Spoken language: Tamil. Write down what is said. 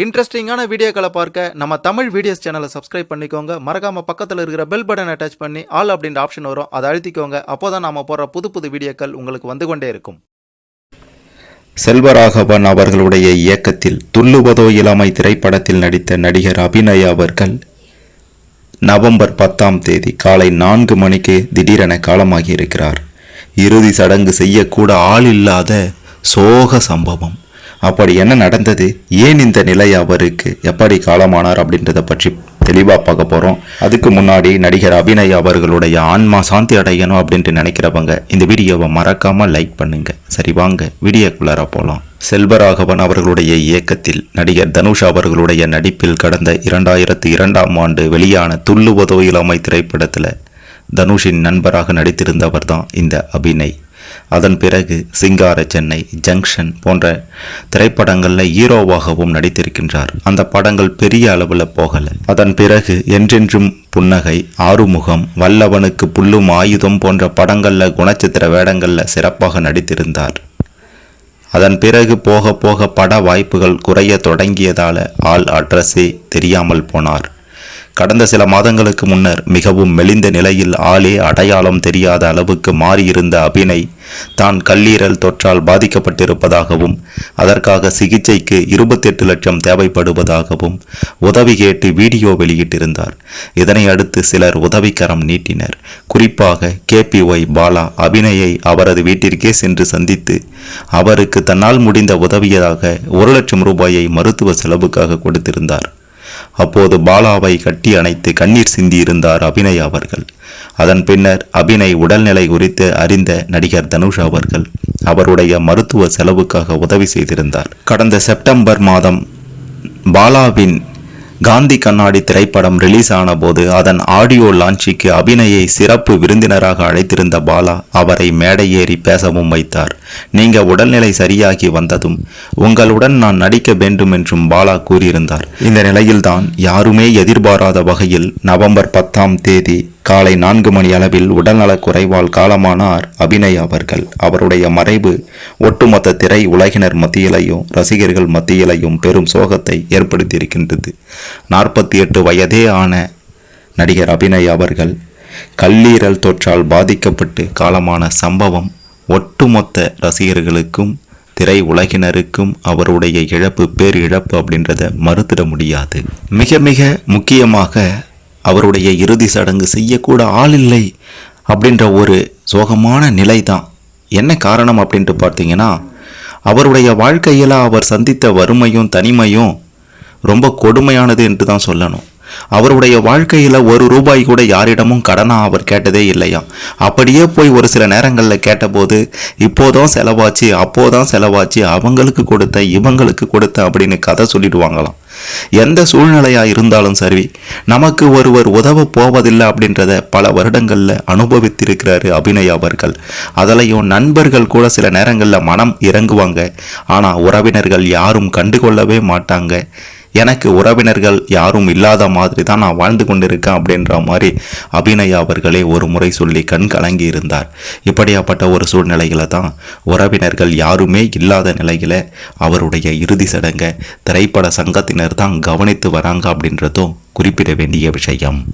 இன்ட்ரெஸ்டிங்கான வீடியோக்களை பார்க்க நம்ம தமிழ் வீடியோஸ் சேனலை சப்ஸ்கிரைப் பண்ணிக்கோங்க. மறக்காம பக்கத்தில் இருக்கிற பெல் பட்டன் அட்டாச் பண்ணி ஆல் அப்படின்ற ஆப்ஷன் வரும். அதை அழுத்திக்கோங்க. அப்போதான் நாம் போடுற புது புது வீடியோக்கள் உங்களுக்கு வந்து கொண்டே இருக்கும். செல்வராகவன் அவர்களுடைய இயக்கத்தில் துள்ளுவதோ இளமை திரைப்படத்தில் நடித்த நடிகர் அபிநயா அவர்கள் நவம்பர் பத்தாம் தேதி காலை நான்கு மணிக்கு திடீரென காலமாகி இருக்கிறார். இறுதி சடங்கு செய்யக்கூட ஆள் இல்லாத சோக சம்பவம். அப்படி என்ன நடந்தது? ஏன் இந்த நிலை அவருக்கு? எப்படி காலமானார் அப்படின்றத பற்றி தெளிவாக பார்க்க போகிறோம் அதுக்கு முன்னாடி நடிகர் அபிநய் அவர்களுடைய ஆன்மா சாந்தி அடையணும் அப்படின்ட்டு நினைக்கிறவங்க இந்த வீடியோவை மறக்காம லைக் பண்ணுங்க. சரி வாங்க வீடியோக்குள்ளார போகலாம் செல்வராகவன் அவர்களுடைய இயக்கத்தில் நடிகர் தனுஷ் அவர்களுடைய நடிப்பில் கடந்த இரண்டாயிரத்து இரண்டாம் ஆண்டு வெளியான துள்ளுவதோ இளமை திரைப்படத்தில் தனுஷின் நண்பராக நடித்திருந்தவர் தான் இந்த அபிநய். அதன் பிறகு சிங்கார சென்னை ஜங்ஷன் போன்ற திரைப்படங்களில் ஹீரோவாகவும் நடித்திருக்கின்றார். அந்த படங்கள் பெரிய அளவில் போகல. அதன் பிறகு என்றென்றும் புன்னகை ஆறுமுகம் வல்லவனுக்கு புல்லும் ஆயுதம் போன்ற படங்களில் குணச்சித்திர வேடங்களில் சிறப்பாக நடித்திருந்தார். அதன் பிறகு போக போக பட வாய்ப்புகள் குறைய தொடங்கியதால ஆள் அட்ரஸே தெரியாமல் போனார். கடந்த சில மாதங்களுக்கு முன்னர் மிகவும் மெலிந்த நிலையில் ஆளே அடையாளம் தெரியாத அளவுக்கு மாறியிருந்த அபினை தான் கல்லீரல் தொற்றால் பாதிக்கப்பட்டிருப்பதாகவும் அதற்காக சிகிச்சைக்கு இருபத்தெட்டு லட்சம் தேவைப்படுவதாகவும் உதவி கேட்டு வீடியோ வெளியிட்டிருந்தார். இதனை அடுத்து சிலர் உதவிக்கரம் நீட்டினர். குறிப்பாக கேபிஒய் பாலா அபிநயை அவரது வீட்டிற்கே சென்று சந்தித்து அவருக்கு தன்னால் முடிந்த உதவியதாக ஒரு லட்சம் ரூபாயை மருத்துவ செலவுக்காக கொடுத்திருந்தார். அப்போது பாலாவை கட்டி அணைத்து கண்ணீர் சிந்தியிருந்தார் அபிநய் அவர்கள். அதன் பின்னர் அபிநய் உடல்நிலை குறித்து அறிந்த நடிகர் தனுஷ் அவர்கள் அவருடைய மருத்துவ செலவுக்காக உதவி செய்திருந்தார். கடந்த செப்டம்பர் மாதம் பாலாவின் காந்தி கண்ணாடி திரைப்படம் ரிலீஸ் ஆனபோது அதன் ஆடியோ லான்ச்சிக்கு அபிநயை சிறப்பு விருந்தினராக அழைத்திருந்த பாலா அவரை மேடை ஏறி பேசவும் வைத்தார். நீங்க உடல்நிலை சரியாகி வந்ததும் உங்களுடன் நான் நடிக்க வேண்டும் என்றும் பாலா கூறியிருந்தார். இந்த நிலையில்தான் யாருமே எதிர்பாராத வகையில் நவம்பர் பத்தாம் தேதி காலை நான்கு மணி அளவில் உடல்நலக் குறைவால் காலமானார் அபிநய் அவர்கள். அவருடைய மறைவு ஒட்டுமொத்த திரை உலகினர் மத்தியிலையும் ரசிகர்கள் மத்தியிலையும் பெரும் சோகத்தை ஏற்படுத்தியிருக்கின்றது. நாற்பத்தி எட்டு வயதே ஆன நடிகர் அபிநய் அவர்கள் கல்லீரல் தொற்றால் பாதிக்கப்பட்டு காலமான சம்பவம் ஒட்டுமொத்த ரசிகர்களுக்கும் திரை உலகினருக்கும் அவருடைய இழப்பு பேரிழப்பு அப்படின்றத மறுத்திட முடியாது. மிக மிக முக்கியமாக அவருடைய இறுதி சடங்கு செய்யக்கூட ஆள் இல்லை அப்படின்ற ஒரு சோகமான நிலை தான் என்ன காரணம் அப்படின்ட்டு பார்த்தீங்கன்னா அவருடைய வாழ்க்கையில் அவர் சந்தித்த வறுமையும் தனிமையும் ரொம்ப கொடுமையானது என்று தான் சொல்லணும். அவருடைய வாழ்க்கையில் ஒரு ரூபாய் கூட யாரிடமும் கடனாக அவர் கேட்டதே இல்லையா? அப்படியே போய் ஒரு சில நேரங்களில் கேட்டபோது இப்போதான் செலவாச்சு அப்போதான் செலவாச்சு அவங்களுக்கு கொடுத்த இவங்களுக்கு கொடுத்த அப்படின்னு கதை சொல்லிடுவாங்களாம். எந்த சூழ்நிலையா இருந்தாலும் சரி நமக்கு ஒருவர் உதவ போவதில்லை அப்படின்றத பல வருடங்கள்ல அனுபவித்திருக்கிறாரு அபிநயா அவர்கள். அதிலையும் நண்பர்கள் கூட சில நேரங்களில் மனம் இறங்குவாங்க. ஆனா உறவினர்கள் யாரும் கண்டுகொள்ளவே மாட்டாங்க. எனக்கு உறவினர்கள் யாரும் இல்லாத மாதிரி தான் நான் வாழ்ந்து கொண்டிருக்கேன் அப்படின்ற மாதிரி அபிநயா அவர்களே ஒரு முறை சொல்லி கண் கலங்கி இருந்தார். இப்படியாப்பட்ட ஒரு சூழ்நிலையில தான் உறவினர்கள் யாருமே இல்லாத நிலையில அவருடைய இறுதி சடங்கை திரைப்பட சங்கத்தினர் தான் கவனித்து வராங்க அப்படின்றதும் குறிப்பிட வேண்டிய விஷயம்.